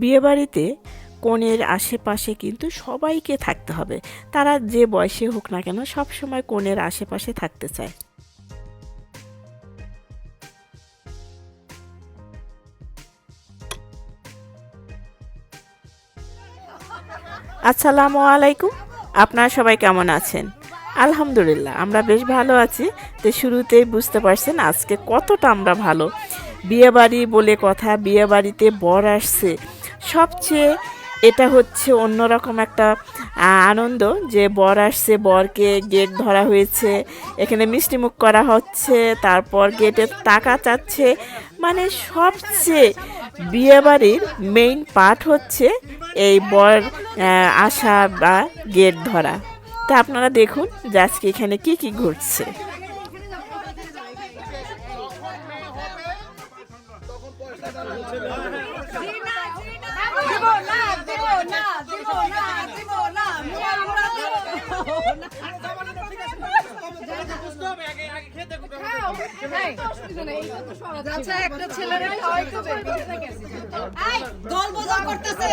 বিয়েবাড়িতে কনের আশেপাশে কিন্তু সবাইকে থাকতে হবে। তারা যে বয়সে হোক না কেন সব সময় কনের আশেপাশে থাকতে চায়। আসসালামু আলাইকুম। আপনারা সবাই কেমন আছেন? আলহামদুলিল্লাহ, আমরা বেশ ভালো আছি। তো শুরুতেই বুঝতে পারছেন আজকে কতটা আমরা ভালো। বিয়েবাড়ি বলে কথা, বিয়েবাড়িতে বর আসছে। সবচেয়ে এটা হচ্ছে অন্যরকম একটা আনন্দ যে বর আসছে, বরকে গেট ধরা হয়েছে, এখানে মিষ্টিমুখ করা হচ্ছে, তারপর গেটে টাকা চাচ্ছে। মানে সবচেয়ে বিয়েবাড়ির মেইন পার্ট হচ্ছে এই বর আসা বা গেট ধরা। তা আপনারা দেখুন যে আজকে এখানে কি কি ঘটছে। দিব না দিব না দিব না। না করতেছে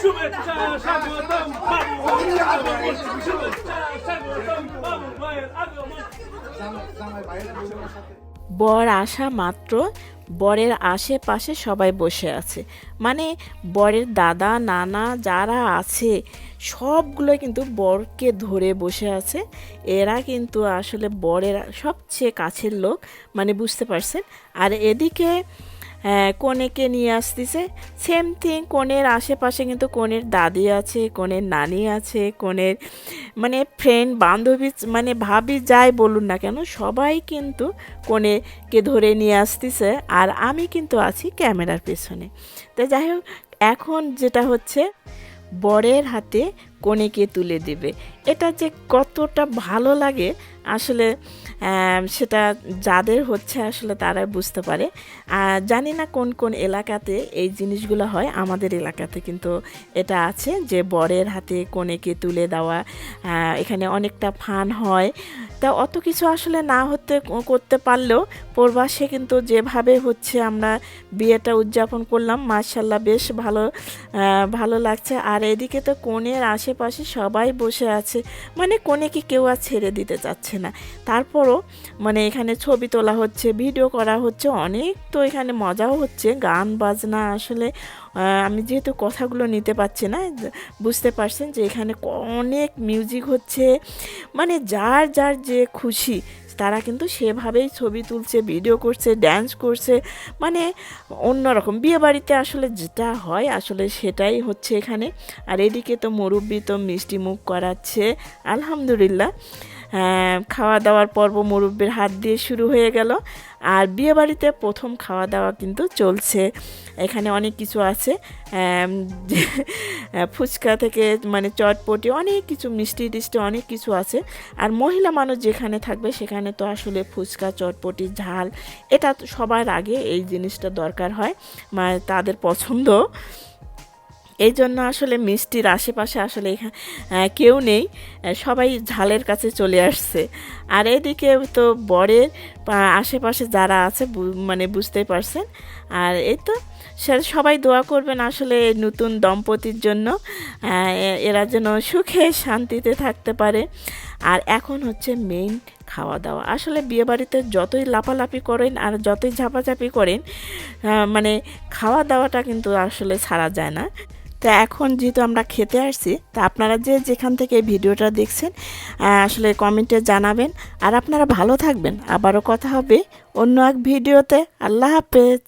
শুভেচ্ছা স্বাগতম শুভেচ্ছা স্বাগতম বাবু ভাইয়ের আগমন বর আসা মাত্র, বরের আশেপাশে সবাই বসে আছে। মানে বরের দাদা, নানা যারা আছে সবগুলো কিন্তু বরকে ধরে বসে আছে। এরা কিন্তু আসলে বরের সবচেয়ে কাছের লোক মানে বুঝতে পারছেন? আর এদিকে কনেকে নিয়ে আসতেছে। সেম থিং কনের আশেপাশে কিন্তু কনের দাদি আছে, কনের নানি আছে, কনের মানে ফ্রেন্ড বান্ধবী মানে ভাবি যাই বলুন না কেন, সবাই কিন্তু কনেকে ধরে নিয়ে আসতেছে আর আমি কিন্তু আছি ক্যামেরার পেছনে। তো যাই হোক, এখন যেটা হচ্ছে বরের হাতে কনেকে তুলে দেবে। এটা যে কতটা ভালো লাগে, আসলে সেটা যাদের হচ্ছে আসলে তারা বুঝতে পারে। জানি না কোন কোন এলাকাতে এই জিনিসগুলো হয়, আমাদের এলাকাতে কিন্তু এটা আছে যে বরের হাতে কনেকে তুলে দেওয়া এখানে অনেকটা ফান হয়। তা অত কিছু আসলে না হতে করতে পারলেও প্রবাসে কিন্তু যেভাবে হচ্ছে আমরা বিয়েটা উদযাপন করলাম মার্শাল্লাহ বেশ ভালো ভালো লাগছে। আর এদিকে তো কনের আশেপাশে সবাই বসে আছে মানে কনেকে কেউ আর ছেড়ে দিতে চাচ্ছে না। তারপরও মানে এখানে ছবি তোলা হচ্ছে, ভিডিও করা হচ্ছে, অনেক তো এখানে মজাও হচ্ছে, গান বাজনা আসলে আমি যেহেতু কথাগুলো নিতে পারছি না বুঝতে পারছেন যে এখানে অনেক মিউজিক হচ্ছে। মানে যার যার যে খুশি, তারা কিন্তু সেভাবেই ছবি তুলছে ভিডিও করছে ড্যান্স করছে। মানে অন্যরকম। বিয়ে বাড়িতে আসলে যেটা হয়, আসলে সেটাই হচ্ছে এখানে। আর এদিকে তো মুরব্বি তো মিষ্টি মুখ করাচ্ছে। আলহামদুলিল্লাহ। খাওয়া দাওয়ার পর্ব মুরব্বির হাত দিয়ে শুরু হয়ে গেল। আর বিয়েবাড়িতে প্রথম খাওয়া দাওয়া কিন্তু চলছে। এখানে অনেক কিছু আছে। ফুচকা থেকে মানে চটপটি, অনেক কিছু, মিষ্টি টিষ্টি অনেক কিছু আছে। আর মহিলা মানুষ যেখানে থাকবে, সেখানে তো আসলে ফুচকা, চটপটি, ঝাল, এটা সবার আগে এই জিনিসটা দরকার হয়। মানে তাদের পছন্দ। এই জন্য আসলে মিষ্টির আশেপাশে আসলে কেউ নেই। সবাই ঝালের কাছে চলে আসছে। আর এদিকে তো বরের আশেপাশে যারা আছে মানে বুঝতেই পারছেন। আর এই তো সবাই দোয়া করবেন আসলে নতুন দম্পতির জন্য এরা যেন সুখে শান্তিতে থাকতে পারে। আর এখন হচ্ছে মেইন খাওয়া দাওয়া আসলে বিয়েবাড়িতে যতই লাপালাপি করেন আর যতই ঝাপাঝাপি করেন মানে খাওয়া দাওয়াটা কিন্তু আসলে ছাড়া যায় না। তো এখন যেহেতু আমরা খেতে আসছি, তা আপনারা যে যেখান থেকে ভিডিওটা দেখছেন আসলে কমেন্টে জানাবেন। আর আপনারা ভালো থাকবেন। আবারও কথা হবে অন্য এক ভিডিওতে। আল্লাহ হাফেজ।